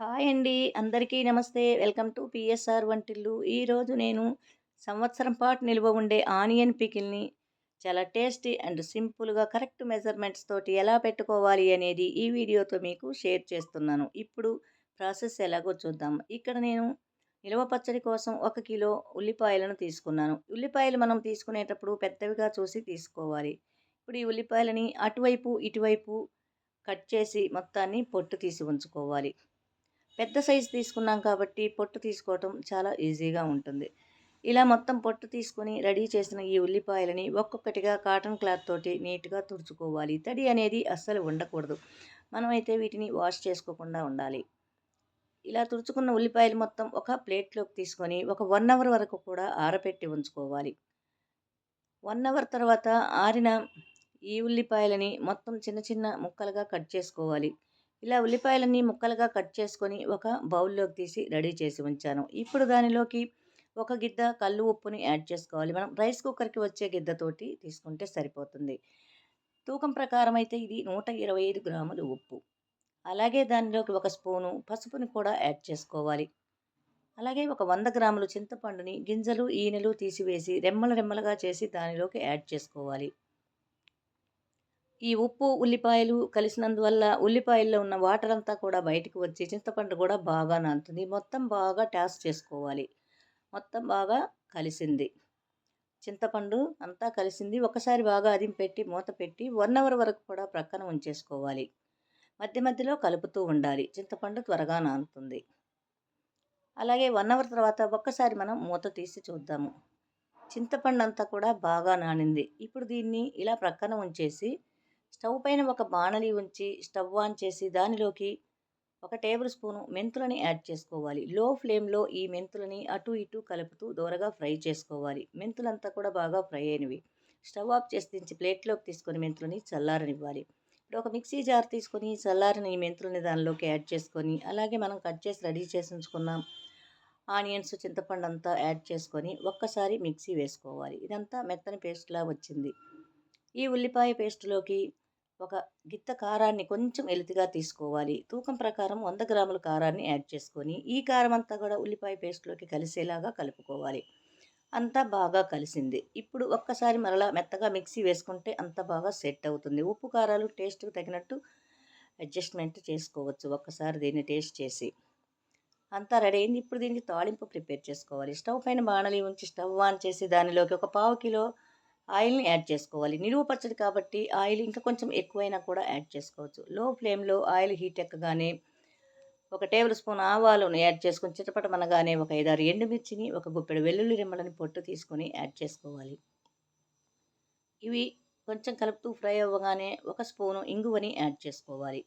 Hi అండి. అందరికీ నమస్తే. వెల్కమ్ టు పిఎస్ఆర్ వంటిల్లు. ఈరోజు నేను సంవత్సరం పాటు నిల్వ ఉండే ఆనియన్ పికిల్ని చాలా టేస్టీ అండ్ సింపుల్గా కరెక్ట్ మెజర్మెంట్స్ తోటి ఎలా పెట్టుకోవాలి అనేది ఈ వీడియోతో మీకు షేర్ చేస్తున్నాను. ఇప్పుడు ప్రాసెస్ ఎలాగో చూద్దాం. ఇక్కడ నేను నిల్వ పచ్చడి కోసం ఒక కిలో ఉల్లిపాయలను తీసుకున్నాను. ఉల్లిపాయలు మనం తీసుకునేటప్పుడు పెద్దవిగా చూసి తీసుకోవాలి. ఇప్పుడు ఈ ఉల్లిపాయలని అటువైపు ఇటువైపు కట్ చేసి మొత్తాన్ని పొట్టు తీసి ఉంచుకోవాలి. పెద్ద సైజు తీసుకున్నాం కాబట్టి పొట్టు తీసుకోవటం చాలా ఈజీగా ఉంటుంది. ఇలా మొత్తం పొట్టు తీసుకొని రెడీ చేసిన ఈ ఉల్లిపాయలని ఒక్కొక్కటిగా కాటన్ క్లాత్ తోటి నీట్గా తుడుచుకోవాలి. తడి అనేది అస్సలు ఉండకూడదు. మనమైతే వీటిని వాష్ చేసుకోకుండా ఉండాలి. ఇలా తుడుచుకున్న ఉల్లిపాయలు మొత్తం ఒక ప్లేట్లోకి తీసుకొని ఒక వన్ అవర్ వరకు కూడా ఆరపెట్టి ఉంచుకోవాలి. వన్ అవర్ తర్వాత ఆరిన ఈ ఉల్లిపాయలని మొత్తం చిన్న చిన్న ముక్కలుగా కట్ చేసుకోవాలి. ఇలా ఉల్లిపాయలన్నీ ముక్కలుగా కట్ చేసుకొని ఒక బౌల్లోకి తీసి రెడీ చేసి ఉంచాను. ఇప్పుడు దానిలోకి ఒక గిద్ద కళ్ళు ఉప్పుని యాడ్ చేసుకోవాలి. మనం రైస్ కుక్కర్కి వచ్చే గిద్దతోటి తీసుకుంటే సరిపోతుంది. తూకం ప్రకారం అయితే ఇది నూట ఇరవై ఐదు గ్రాములు ఉప్పు. అలాగే దానిలోకి ఒక స్పూను పసుపుని కూడా యాడ్ చేసుకోవాలి. అలాగే ఒక వంద గ్రాములు చింతపండుని గింజలు ఈనెలు తీసివేసి రెమ్మలు రెమ్మలుగా చేసి దానిలోకి యాడ్ చేసుకోవాలి. ఈ ఉప్పు ఉల్లిపాయలు కలిసినందువల్ల ఉల్లిపాయల్లో ఉన్న వాటర్ అంతా కూడా బయటకు వచ్చి చింతపండు కూడా బాగా నానుతుంది మొత్తం బాగా టాస్ట్ చేసుకోవాలి. మొత్తం బాగా కలిసింది. చింతపండు అంతా కలిసింది. ఒకసారి బాగా అదిం పెట్టి మూత పెట్టి వన్ అవర్ వరకు కూడా ప్రక్కన ఉంచేసుకోవాలి. మధ్య మధ్యలో కలుపుతూ ఉండాలి. చింతపండు త్వరగా నానుతుంది అలాగే వన్ అవర్ తర్వాత ఒక్కసారి మనం మూత తీసి చూద్దాము. చింతపండు అంతా కూడా బాగా నానింది. ఇప్పుడు దీన్ని ఇలా ప్రక్కన ఉంచేసి స్టవ్ పైన ఒక బాణలి ఉంచి స్టవ్ ఆన్ చేసి దానిలోకి ఒక టేబుల్ స్పూను మెంతులని యాడ్ చేసుకోవాలి. లో ఫ్లేమ్లో ఈ మెంతులని అటు ఇటు కలుపుతూ దూరగా ఫ్రై చేసుకోవాలి. మెంతులంతా కూడా బాగా ఫ్రై అయినవి. స్టవ్ ఆఫ్ చేసి దించి ప్లేట్లోకి తీసుకొని మెంతులని చల్లారనివ్వాలి. ఇప్పుడు ఒక మిక్సీ జార్ తీసుకొని చల్లారని ఈ మెంతులని దానిలోకి యాడ్ చేసుకొని అలాగే మనం కట్ చేసి రెడీ చేసి ఉంచుకున్నాం ఆనియన్స్ చింతపండు అంతా యాడ్ చేసుకొని ఒక్కసారి మిక్సీ వేసుకోవాలి. ఇదంతా మెత్తని పేస్ట్లా వచ్చింది. ఈ ఉల్లిపాయ పేస్ట్లోకి ఒక గిత్త కారాన్ని కొంచెం ఎలుతిగా తీసుకోవాలి. తూకం ప్రకారం వంద గ్రాముల కారాన్ని యాడ్ చేసుకొని ఈ కారం అంతా కూడా ఉల్లిపాయ పేస్ట్లోకి కలిసేలాగా కలుపుకోవాలి. అంతా బాగా కలిసింది. ఇప్పుడు ఒక్కసారి మరలా మెత్తగా మిక్సీ వేసుకుంటే అంత బాగా సెట్ అవుతుంది. ఉప్పు కారాలు టేస్ట్కి తగినట్టు అడ్జస్ట్మెంట్ చేసుకోవచ్చు. ఒక్కసారి దీన్ని టేస్ట్ చేసి. అంతా రెడీ అయింది. ఇప్పుడు దీనికి తాళింపు ప్రిపేర్ చేసుకోవాలి. స్టవ్ పైన బాణలి ఉంచి స్టవ్ ఆన్ చేసి దానిలోకి ఒక పావు కిలో ఆయిల్ని యాడ్ చేసుకోవాలి. నిలువ పచ్చడి కాబట్టి ఆయిల్ ఇంకా కొంచెం ఎక్కువైనా కూడా యాడ్ చేసుకోవచ్చు. లో ఫ్లేమ్లో ఆయిల్ హీట్ ఎక్కగానే ఒక టేబుల్ స్పూన్ ఆవాలను యాడ్ చేసుకొని చిటపటమనగానే ఒక ఐదారు ఎండుమిర్చిని ఒక గుప్పెడు వెల్లుల్లి రెమ్మలని పొట్టు తీసుకొని యాడ్ చేసుకోవాలి. ఇవి కొంచెం కలుపుతూ ఫ్రై అవ్వగానే ఒక స్పూను ఇంగువని యాడ్ చేసుకోవాలి.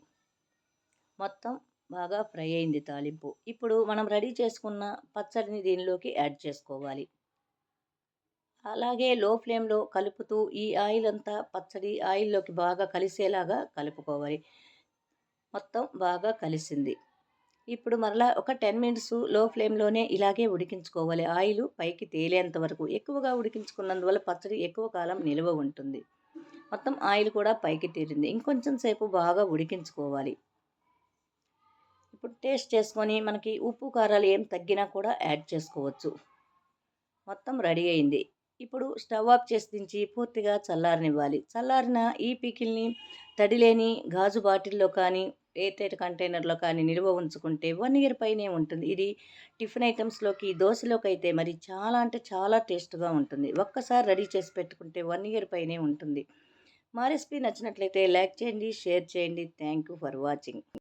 మొత్తం బాగా ఫ్రై అయింది తాలింపు. ఇప్పుడు మనం రెడీ చేసుకున్న పచ్చడిని దీనిలోకి యాడ్ చేసుకోవాలి. అలాగే లో ఫ్లేమ్లో కలుపుతూ ఈ ఆయిల్ అంతా పచ్చడి ఆయిల్లోకి బాగా కలిసేలాగా కలుపుకోవాలి. మొత్తం బాగా కలిసింది. ఇప్పుడు మరలా ఒక టెన్ మినిట్స్లో ఫ్లేమ్లోనే ఇలాగే ఉడికించుకోవాలి. ఆయిల్ పైకి తేలేంత వరకు. ఎక్కువగా ఉడికించుకున్నందువల్ల పచ్చడి ఎక్కువ కాలం నిల్వ ఉంటుంది. మొత్తం ఆయిల్ కూడా పైకి తీరింది ఇంకొంచెం సేపు బాగా ఉడికించుకోవాలి. ఇప్పుడు టేస్ట్ చేసుకొని మనకి ఉప్పు కారాలు ఏం తగ్గినా కూడా యాడ్ చేసుకోవచ్చు. మొత్తం రెడీ అయింది. ఇప్పుడు స్టవ్ ఆఫ్ చేసి దించి పూర్తిగా చల్లారనివ్వాలి. చల్లారిన ఈ పికిల్ని తడిలేని గాజు బాటిల్లో కానీ ఎయిర్టైట్ కంటైనర్లో కానీ నిల్వ ఉంచుకుంటే వన్ ఇయర్ పైనే ఉంటుంది. ఇది టిఫిన్ ఐటమ్స్లోకి దోశలోకి అయితే మరి చాలా అంటే చాలా టేస్ట్గా ఉంటుంది. ఒక్కసారి రెడీ చేసి పెట్టుకుంటే వన్ ఇయర్ పైనే ఉంటుంది. మా రెసిపీ నచ్చినట్లయితే లైక్ చేయండి షేర్ చేయండి. Thank you for watching.